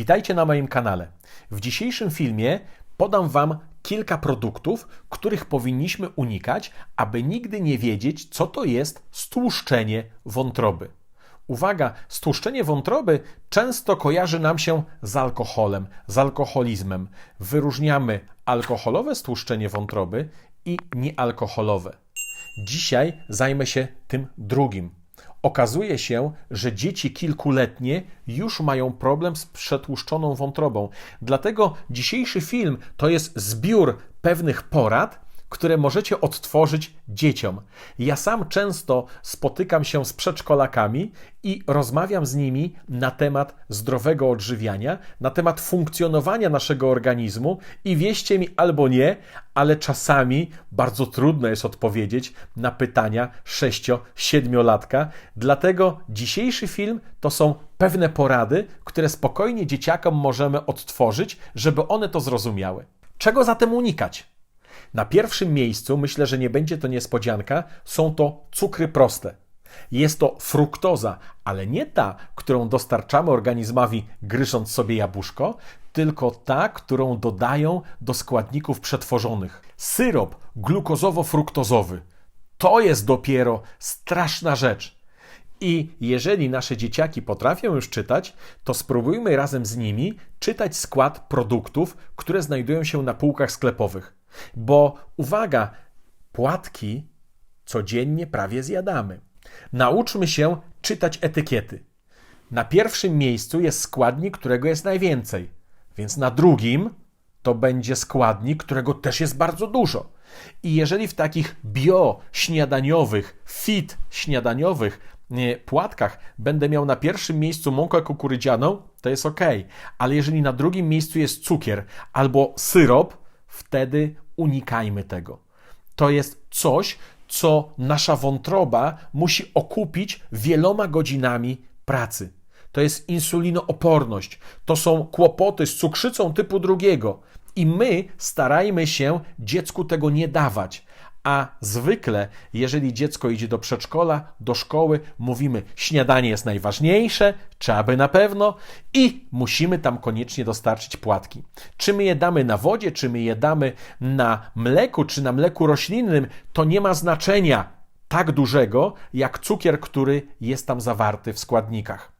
Witajcie na moim kanale. W dzisiejszym filmie podam Wam kilka produktów, których powinniśmy unikać, aby nigdy nie wiedzieć, co to jest stłuszczenie wątroby. Uwaga, stłuszczenie wątroby często kojarzy nam się z alkoholem, z alkoholizmem. Wyróżniamy alkoholowe stłuszczenie wątroby i niealkoholowe. Dzisiaj zajmę się tym drugim. Okazuje się, że dzieci kilkuletnie już mają problem z przetłuszczoną wątrobą. Dlatego dzisiejszy film to jest zbiór pewnych porad, które możecie odtworzyć dzieciom. Ja sam często spotykam się z przedszkolakami i rozmawiam z nimi na temat zdrowego odżywiania, na temat funkcjonowania naszego organizmu i wieście mi albo nie, ale czasami bardzo trudno jest odpowiedzieć na pytania 6-7-latka. Dlatego dzisiejszy film to są pewne porady, które spokojnie dzieciakom możemy odtworzyć, żeby one to zrozumiały. Czego zatem unikać? Na pierwszym miejscu, myślę, że nie będzie to niespodzianka, są to cukry proste. Jest to fruktoza, ale nie ta, którą dostarczamy organizmowi gryząc sobie jabłuszko, tylko ta, którą dodają do składników przetworzonych. Syrop glukozowo-fruktozowy to jest dopiero straszna rzecz. I jeżeli nasze dzieciaki potrafią już czytać, to spróbujmy razem z nimi czytać skład produktów, które znajdują się na półkach sklepowych. Bo uwaga, płatki codziennie prawie zjadamy. Nauczmy się czytać etykiety. Na pierwszym miejscu jest składnik, którego jest najwięcej, więc na drugim to będzie składnik, którego też jest bardzo dużo. I jeżeli w takich bio-śniadaniowych, fit śniadaniowych płatkach będę miał na pierwszym miejscu mąkę kukurydzianą, to jest ok. Ale jeżeli na drugim miejscu jest cukier albo syrop, wtedy unikajmy tego. To jest coś, co nasza wątroba musi okupić wieloma godzinami pracy. To jest insulinooporność, to są kłopoty z cukrzycą typu drugiego. I my starajmy się dziecku tego nie dawać. A zwykle, jeżeli dziecko idzie do przedszkola, do szkoły, mówimy: śniadanie jest najważniejsze, trzeba by na pewno, i musimy tam koniecznie dostarczyć płatki. Czy my je damy na wodzie, czy my je damy na mleku, czy na mleku roślinnym, to nie ma znaczenia tak dużego, jak cukier, który jest tam zawarty w składnikach.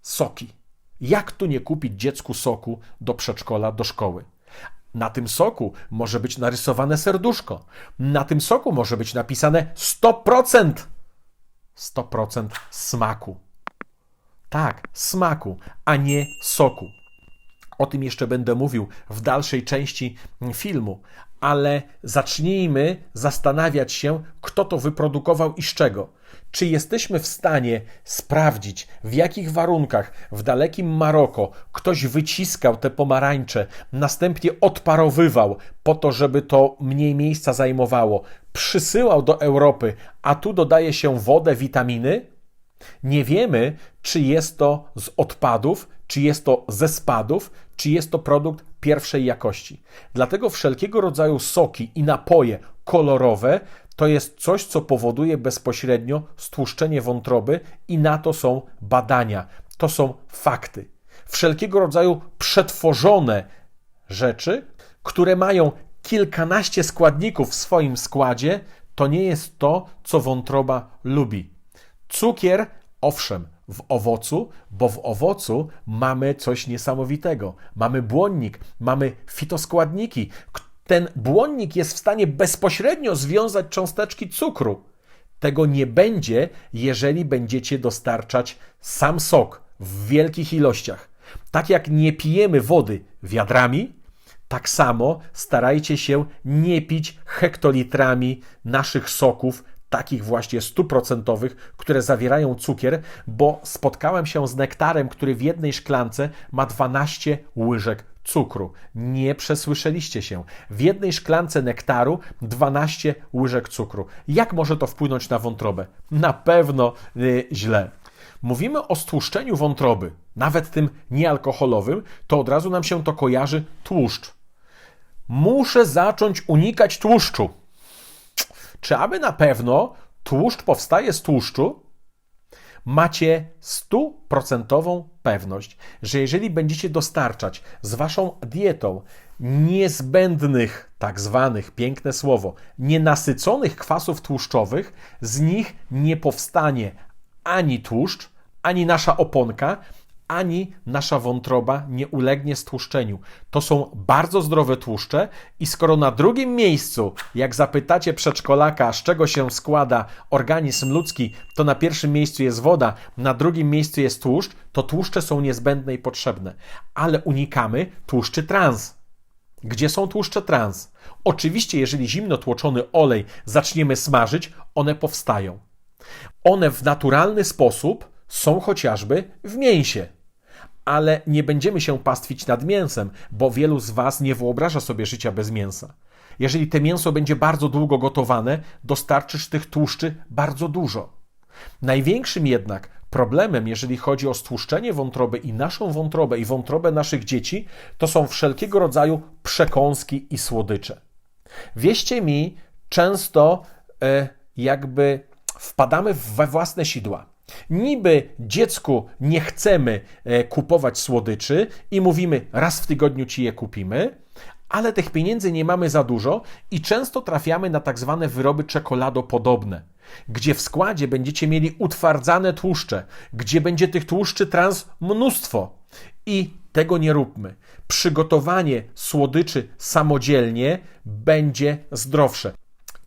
Soki. Jak tu nie kupić dziecku soku do przedszkola, do szkoły? Na tym soku może być narysowane serduszko. Na tym soku może być napisane 100%. 100% smaku. Tak, smaku, a nie soku. O tym jeszcze będę mówił w dalszej części filmu, ale zacznijmy zastanawiać się, kto to wyprodukował i z czego. Czy jesteśmy w stanie sprawdzić, w jakich warunkach w dalekim Maroko ktoś wyciskał te pomarańcze, następnie odparowywał po to, żeby to mniej miejsca zajmowało, przysyłał do Europy, a tu dodaje się wodę, witaminy? Nie wiemy, czy jest to z odpadów, czy jest to ze spadów, czy jest to produkt pierwszej jakości. Dlatego wszelkiego rodzaju soki i napoje kolorowe to jest coś, co powoduje bezpośrednio stłuszczenie wątroby, i na to są badania, to są fakty. Wszelkiego rodzaju przetworzone rzeczy, które mają kilkanaście składników w swoim składzie, to nie jest to, co wątroba lubi. Cukier, owszem, w owocu, bo w owocu mamy coś niesamowitego. Mamy błonnik, mamy fitoskładniki. Ten błonnik jest w stanie bezpośrednio związać cząsteczki cukru. Tego nie będzie, jeżeli będziecie dostarczać sam sok w wielkich ilościach. Tak jak nie pijemy wody wiadrami, tak samo starajcie się nie pić hektolitrami naszych soków takich właśnie stuprocentowych, które zawierają cukier, bo spotkałem się z nektarem, który w jednej szklance ma 12 łyżek cukru. Nie przesłyszeliście się. W jednej szklance nektaru 12 łyżek cukru. Jak może to wpłynąć na wątrobę? Na pewno yy, źle. Mówimy o stłuszczeniu wątroby, nawet tym niealkoholowym, to od razu nam się to kojarzy tłuszcz. Muszę zacząć unikać tłuszczu. Czy aby na pewno tłuszcz powstaje z tłuszczu? Macie stuprocentową pewność, że jeżeli będziecie dostarczać z waszą dietą niezbędnych, tak zwanych, piękne słowo, nienasyconych kwasów tłuszczowych, z nich nie powstanie ani tłuszcz, ani nasza oponka, ani nasza wątroba nie ulegnie stłuszczeniu. To są bardzo zdrowe tłuszcze i skoro na drugim miejscu, jak zapytacie przedszkolaka, z czego się składa organizm ludzki, to na pierwszym miejscu jest woda, na drugim miejscu jest tłuszcz, to tłuszcze są niezbędne i potrzebne. Ale unikamy tłuszczy trans. Gdzie są tłuszcze trans? Oczywiście, jeżeli zimno tłoczony olej zaczniemy smażyć, one powstają. One w naturalny sposób są chociażby w mięsie. Ale nie będziemy się pastwić nad mięsem, bo wielu z Was nie wyobraża sobie życia bez mięsa. Jeżeli te mięso będzie bardzo długo gotowane, dostarczysz tych tłuszczy bardzo dużo. Największym jednak problemem, jeżeli chodzi o stłuszczenie wątroby i naszą wątrobę i wątrobę naszych dzieci, to są wszelkiego rodzaju przekąski i słodycze. Wieście mi, często e, jakby wpadamy we własne sidła. Niby dziecku nie chcemy e, kupować słodyczy i mówimy, raz w tygodniu ci je kupimy, ale tych pieniędzy nie mamy za dużo i często trafiamy na tak zwane wyroby czekoladopodobne, gdzie w składzie będziecie mieli utwardzane tłuszcze, gdzie będzie tych tłuszczy trans mnóstwo. I tego nie róbmy. Przygotowanie słodyczy samodzielnie będzie zdrowsze.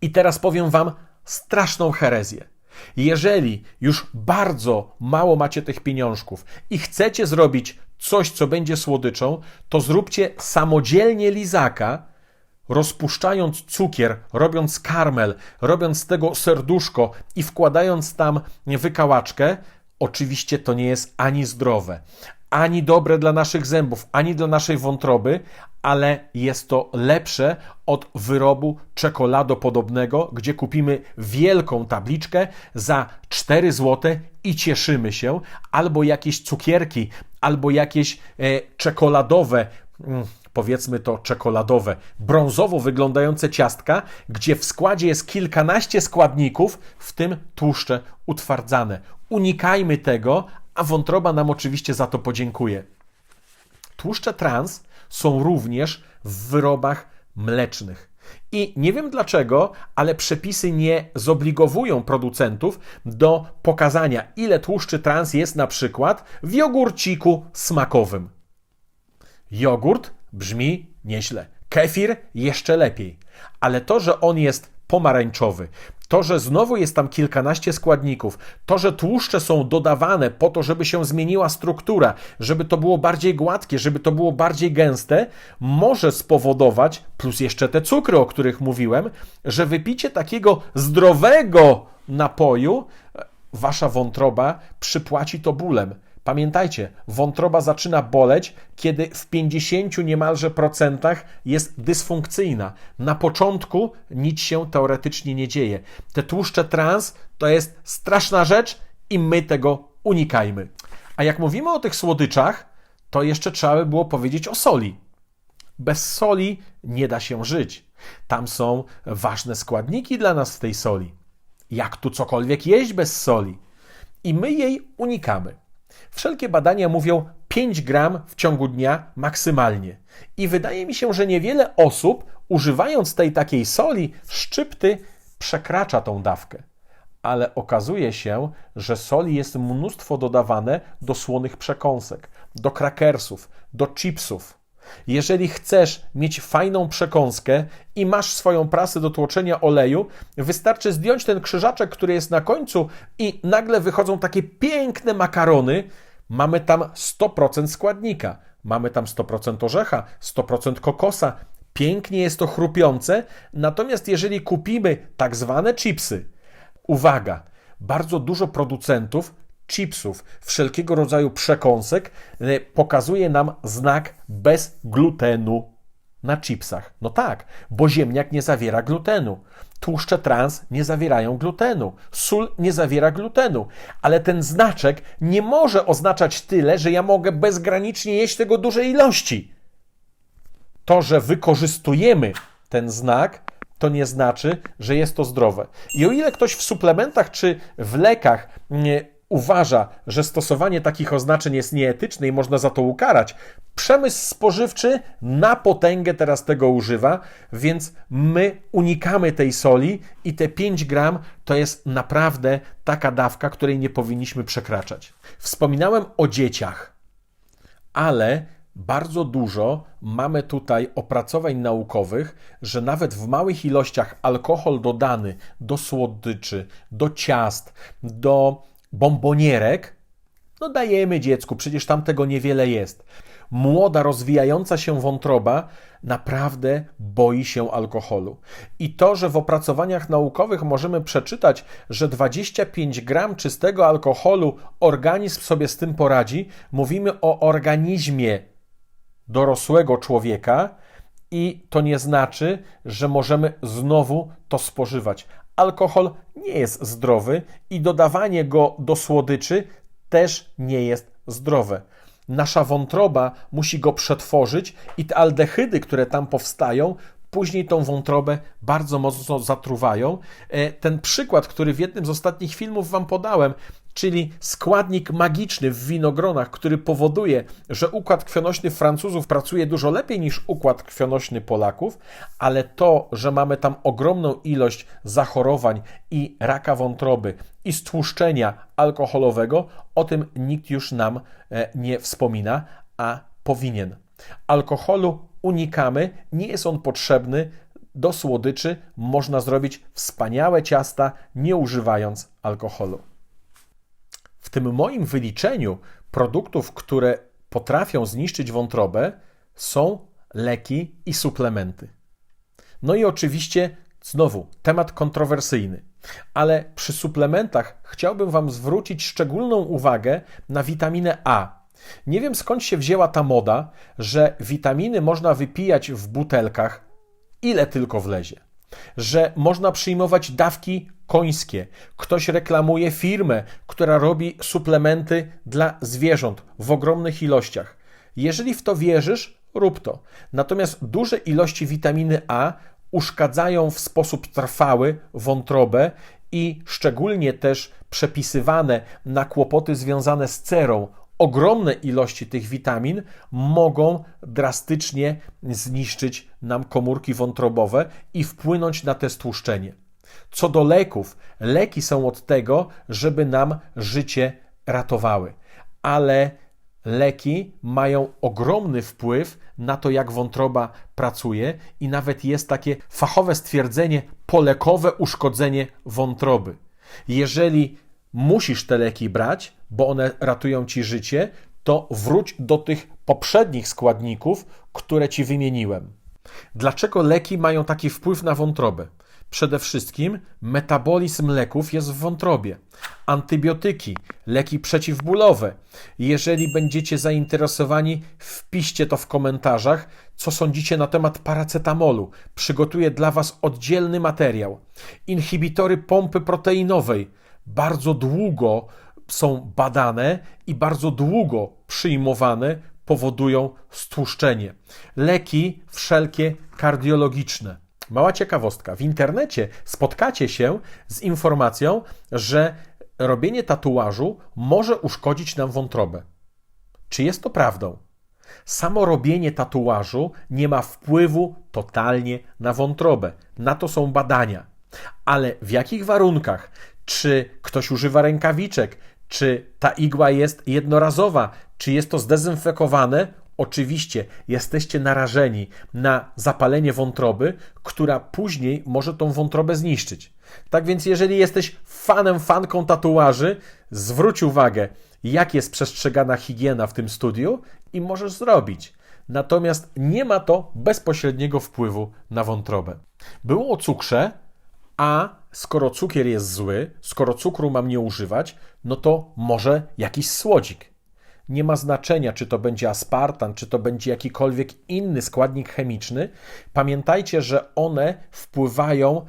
I teraz powiem Wam straszną herezję. Jeżeli już bardzo mało macie tych pieniążków i chcecie zrobić coś, co będzie słodyczą, to zróbcie samodzielnie lizaka, rozpuszczając cukier, robiąc karmel, robiąc z tego serduszko i wkładając tam wykałaczkę. Oczywiście to nie jest ani zdrowe, ani dobre dla naszych zębów, ani dla naszej wątroby, ale jest to lepsze od wyrobu czekoladopodobnego, gdzie kupimy wielką tabliczkę za 4 zł i cieszymy się, albo jakieś cukierki, albo jakieś e, czekoladowe. Mm, powiedzmy to czekoladowe, brązowo wyglądające ciastka, gdzie w składzie jest kilkanaście składników, w tym tłuszcze utwardzane. Unikajmy tego, a wątroba nam oczywiście za to podziękuje. Tłuszcze trans są również w wyrobach mlecznych. I nie wiem dlaczego, ale przepisy nie zobligowują producentów do pokazania, ile tłuszczy trans jest na przykład w jogurciku smakowym. Jogurt brzmi nieźle. Kefir jeszcze lepiej. Ale to, że on jest pomarańczowy, to, że znowu jest tam kilkanaście składników, to, że tłuszcze są dodawane po to, żeby się zmieniła struktura, żeby to było bardziej gładkie, żeby to było bardziej gęste, może spowodować, plus jeszcze te cukry, o których mówiłem, że wypicie takiego zdrowego napoju, wasza wątroba przypłaci to bólem. Pamiętajcie, wątroba zaczyna boleć, kiedy w 50 niemalże procentach jest dysfunkcyjna. Na początku nic się teoretycznie nie dzieje. Te tłuszcze trans to jest straszna rzecz i my tego unikajmy. A jak mówimy o tych słodyczach, to jeszcze trzeba by było powiedzieć o soli. Bez soli nie da się żyć. Tam są ważne składniki dla nas w tej soli. Jak tu cokolwiek jeść bez soli? I my jej unikamy. Wszelkie badania mówią 5 gram w ciągu dnia maksymalnie. I wydaje mi się, że niewiele osób, używając tej takiej soli, szczypty, przekracza tą dawkę. Ale okazuje się, że soli jest mnóstwo dodawane do słonych przekąsek, do krakersów, do chipsów. Jeżeli chcesz mieć fajną przekąskę i masz swoją prasę do tłoczenia oleju, wystarczy zdjąć ten krzyżaczek, który jest na końcu, i nagle wychodzą takie piękne makarony. Mamy tam 100% składnika, mamy tam 100% orzecha, 100% kokosa. Pięknie jest to chrupiące, natomiast jeżeli kupimy tak zwane chipsy, uwaga, bardzo dużo producentów chipsów, wszelkiego rodzaju przekąsek e, pokazuje nam znak bez glutenu na chipsach. No tak, bo ziemniak nie zawiera glutenu. Tłuszcze trans nie zawierają glutenu. Sól nie zawiera glutenu. Ale ten znaczek nie może oznaczać tyle, że ja mogę bezgranicznie jeść tego dużej ilości. To, że wykorzystujemy ten znak, to nie znaczy, że jest to zdrowe. I o ile ktoś w suplementach czy w lekach uważa, że stosowanie takich oznaczeń jest nieetyczne i można za to ukarać, przemysł spożywczy na potęgę teraz tego używa, więc my unikamy tej soli i te 5 gram to jest naprawdę taka dawka, której nie powinniśmy przekraczać. Wspominałem o dzieciach, ale bardzo dużo mamy tutaj opracowań naukowych, że nawet w małych ilościach alkohol dodany do słodyczy, do ciast, do bombonierek, no dajemy dziecku, przecież tam tego niewiele jest. Młoda, rozwijająca się wątroba naprawdę boi się alkoholu. I to, że w opracowaniach naukowych możemy przeczytać, że 25 gram czystego alkoholu organizm sobie z tym poradzi, mówimy o organizmie dorosłego człowieka i to nie znaczy, że możemy znowu to spożywać. Alkohol nie jest zdrowy i dodawanie go do słodyczy też nie jest zdrowe. Nasza wątroba musi go przetworzyć i te aldehydy, które tam powstają, później tą wątrobę bardzo mocno zatruwają. E, ten przykład, który w jednym z ostatnich filmów Wam podałem, czyli składnik magiczny w winogronach, który powoduje, że układ krwionośny Francuzów pracuje dużo lepiej niż układ krwionośny Polaków, ale to, że mamy tam ogromną ilość zachorowań i raka wątroby i stłuszczenia alkoholowego, o tym nikt już nam e, nie wspomina, a powinien. Alkoholu unikamy, nie jest on potrzebny. Do słodyczy można zrobić wspaniałe ciasta, nie używając alkoholu. W tym moim wyliczeniu produktów, które potrafią zniszczyć wątrobę, są leki i suplementy. No i oczywiście, znowu, temat kontrowersyjny, ale przy suplementach chciałbym Wam zwrócić szczególną uwagę na witaminę A. Nie wiem skąd się wzięła ta moda, że witaminy można wypijać w butelkach, ile tylko wlezie. Że można przyjmować dawki końskie. Ktoś reklamuje firmę, która robi suplementy dla zwierząt w ogromnych ilościach. Jeżeli w to wierzysz, rób to. Natomiast duże ilości witaminy A uszkadzają w sposób trwały wątrobę i szczególnie też przepisywane na kłopoty związane z cerą ogromne ilości tych witamin mogą drastycznie zniszczyć nam komórki wątrobowe i wpłynąć na te stłuszczenie. Co do leków, leki są od tego, żeby nam życie ratowały, ale leki mają ogromny wpływ na to, jak wątroba pracuje, i nawet jest takie fachowe stwierdzenie polekowe uszkodzenie wątroby. Jeżeli musisz te leki brać, bo one ratują ci życie, to wróć do tych poprzednich składników, które ci wymieniłem. Dlaczego leki mają taki wpływ na wątrobę? Przede wszystkim metabolizm leków jest w wątrobie. Antybiotyki, leki przeciwbólowe. Jeżeli będziecie zainteresowani, wpiszcie to w komentarzach, co sądzicie na temat paracetamolu. Przygotuję dla Was oddzielny materiał. Inhibitory pompy proteinowej. Bardzo długo są badane i bardzo długo przyjmowane powodują stłuszczenie. Leki wszelkie kardiologiczne. Mała ciekawostka. W internecie spotkacie się z informacją, że robienie tatuażu może uszkodzić nam wątrobę. Czy jest to prawdą? Samo robienie tatuażu nie ma wpływu totalnie na wątrobę. Na to są badania. Ale w jakich warunkach? Czy ktoś używa rękawiczek? Czy ta igła jest jednorazowa? Czy jest to zdezynfekowane? Oczywiście jesteście narażeni na zapalenie wątroby, która później może tą wątrobę zniszczyć. Tak więc, jeżeli jesteś fanem, fanką tatuaży, zwróć uwagę, jak jest przestrzegana higiena w tym studiu i możesz zrobić. Natomiast nie ma to bezpośredniego wpływu na wątrobę. Było o cukrze, a skoro cukier jest zły, skoro cukru mam nie używać, no to może jakiś słodzik. Nie ma znaczenia, czy to będzie aspartan, czy to będzie jakikolwiek inny składnik chemiczny. Pamiętajcie, że one wpływają,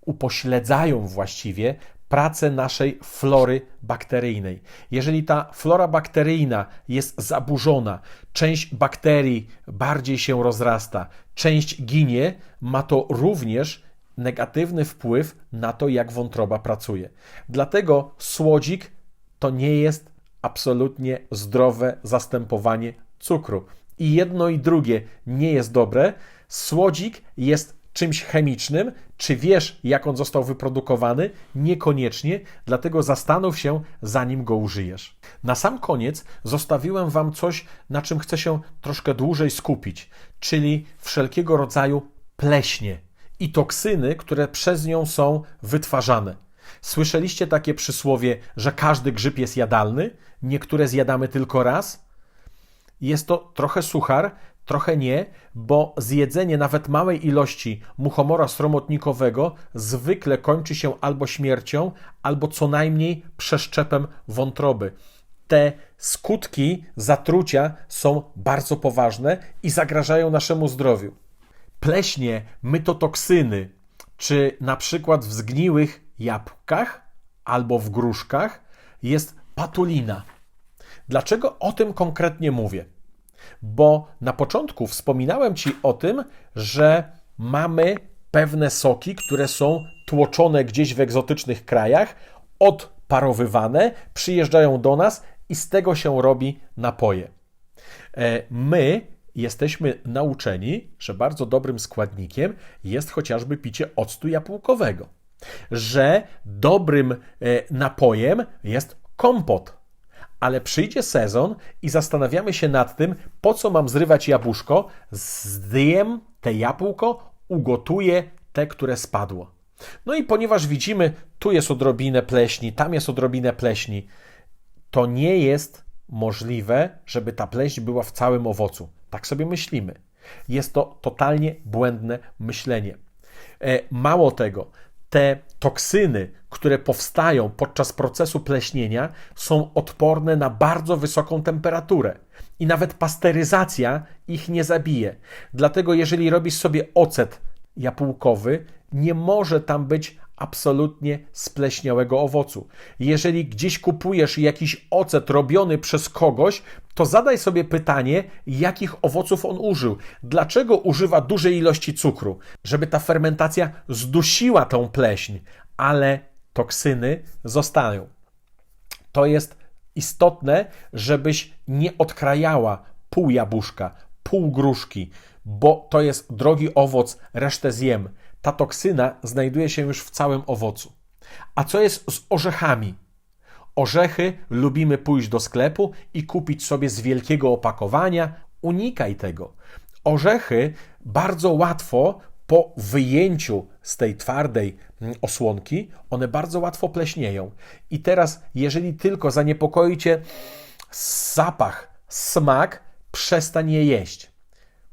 upośledzają właściwie pracę naszej flory bakteryjnej. Jeżeli ta flora bakteryjna jest zaburzona, część bakterii bardziej się rozrasta, część ginie, ma to również negatywny wpływ na to, jak wątroba pracuje. Dlatego słodzik to nie jest absolutnie zdrowe zastępowanie cukru. I jedno i drugie nie jest dobre. Słodzik jest czymś chemicznym. Czy wiesz, jak on został wyprodukowany? Niekoniecznie, dlatego zastanów się, zanim go użyjesz. Na sam koniec zostawiłem Wam coś, na czym chcę się troszkę dłużej skupić, czyli wszelkiego rodzaju pleśnie i toksyny, które przez nią są wytwarzane. Słyszeliście takie przysłowie, że każdy grzyb jest jadalny? Niektóre zjadamy tylko raz? Jest to trochę suchar, trochę nie, bo zjedzenie nawet małej ilości muchomora sromotnikowego zwykle kończy się albo śmiercią, albo co najmniej przeszczepem wątroby. Te skutki zatrucia są bardzo poważne i zagrażają naszemu zdrowiu. Pleśnie, mytotoksyny, czy na przykład w zgniłych jabłkach albo w gruszkach jest patulina. Dlaczego o tym konkretnie mówię? Bo na początku wspominałem Ci o tym, że mamy pewne soki, które są tłoczone gdzieś w egzotycznych krajach, odparowywane, przyjeżdżają do nas i z tego się robi napoje. E, my jesteśmy nauczeni, że bardzo dobrym składnikiem jest chociażby picie octu jabłkowego, że dobrym e, napojem jest kompot. Ale przyjdzie sezon i zastanawiamy się nad tym, po co mam zrywać jabłuszko, zjem te jabłko, ugotuję te, które spadło. No i ponieważ widzimy, tu jest odrobinę pleśni, tam jest odrobinę pleśni, to nie jest możliwe, żeby ta pleśń była w całym owocu. Tak sobie myślimy. Jest to totalnie błędne myślenie. E, mało tego, te toksyny, które powstają podczas procesu pleśnienia, są odporne na bardzo wysoką temperaturę. I nawet pasteryzacja ich nie zabije. Dlatego, jeżeli robisz sobie ocet jabłkowy, nie może tam być absolutnie spleśniałego owocu. Jeżeli gdzieś kupujesz jakiś ocet robiony przez kogoś, to zadaj sobie pytanie, jakich owoców on użył. Dlaczego używa dużej ilości cukru? Żeby ta fermentacja zdusiła tą pleśń, ale toksyny zostają. To jest istotne, żebyś nie odkrajała pół jabłuszka, pół gruszki, bo to jest drogi owoc, resztę zjem ta toksyna znajduje się już w całym owocu. A co jest z orzechami? Orzechy lubimy pójść do sklepu i kupić sobie z wielkiego opakowania. Unikaj tego. Orzechy bardzo łatwo po wyjęciu z tej twardej mm, osłonki, one bardzo łatwo pleśnieją. I teraz, jeżeli tylko zaniepokoi cię zapach, smak, przestań je jeść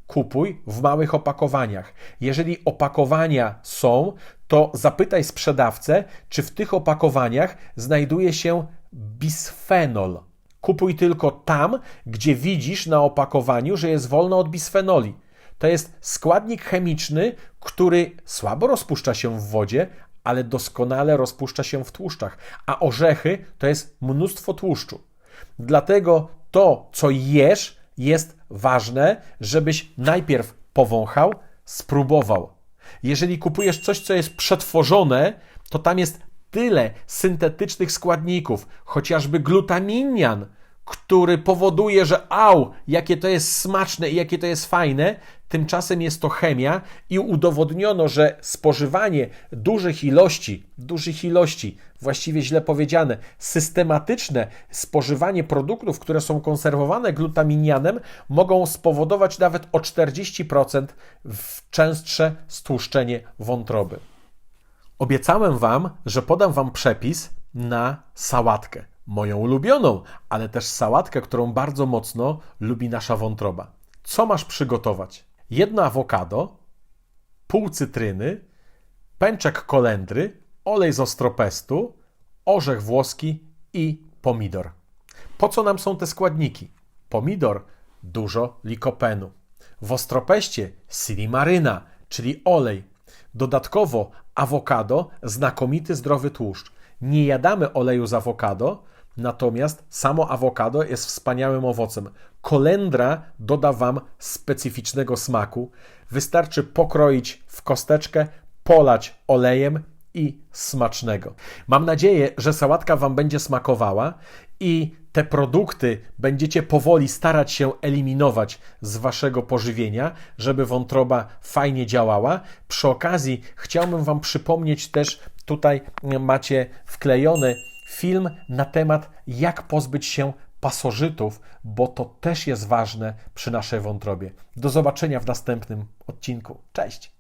kupuj w małych opakowaniach. Jeżeli opakowania są, to zapytaj sprzedawcę, czy w tych opakowaniach znajduje się bisfenol. Kupuj tylko tam, gdzie widzisz na opakowaniu, że jest wolno od bisfenoli. To jest składnik chemiczny, który słabo rozpuszcza się w wodzie, ale doskonale rozpuszcza się w tłuszczach, a orzechy to jest mnóstwo tłuszczu. Dlatego to, co jesz, jest ważne, żebyś najpierw powąchał, spróbował. Jeżeli kupujesz coś, co jest przetworzone, to tam jest tyle syntetycznych składników, chociażby glutaminian, który powoduje, że au, jakie to jest smaczne i jakie to jest fajne, tymczasem jest to chemia i udowodniono, że spożywanie dużych ilości, dużych ilości, właściwie źle powiedziane, systematyczne spożywanie produktów, które są konserwowane glutaminianem, mogą spowodować nawet o 40% częstsze stłuszczenie wątroby. Obiecałem Wam, że podam Wam przepis na sałatkę moją ulubioną, ale też sałatkę, którą bardzo mocno lubi nasza wątroba. Co masz przygotować? Jedno awokado, pół cytryny, pęczek kolendry, olej z ostropestu, orzech włoski i pomidor. Po co nam są te składniki? Pomidor, dużo likopenu. W ostropeście silimaryna, czyli olej. Dodatkowo awokado, znakomity zdrowy tłuszcz. Nie jadamy oleju z awokado, Natomiast samo awokado jest wspaniałym owocem. Kolendra doda Wam specyficznego smaku. Wystarczy pokroić w kosteczkę, polać olejem i smacznego. Mam nadzieję, że sałatka Wam będzie smakowała i te produkty będziecie powoli starać się eliminować z Waszego pożywienia, żeby wątroba fajnie działała. Przy okazji chciałbym Wam przypomnieć też, tutaj macie wklejony film na temat, jak pozbyć się pasożytów, bo to też jest ważne przy naszej wątrobie. Do zobaczenia w następnym odcinku. Cześć!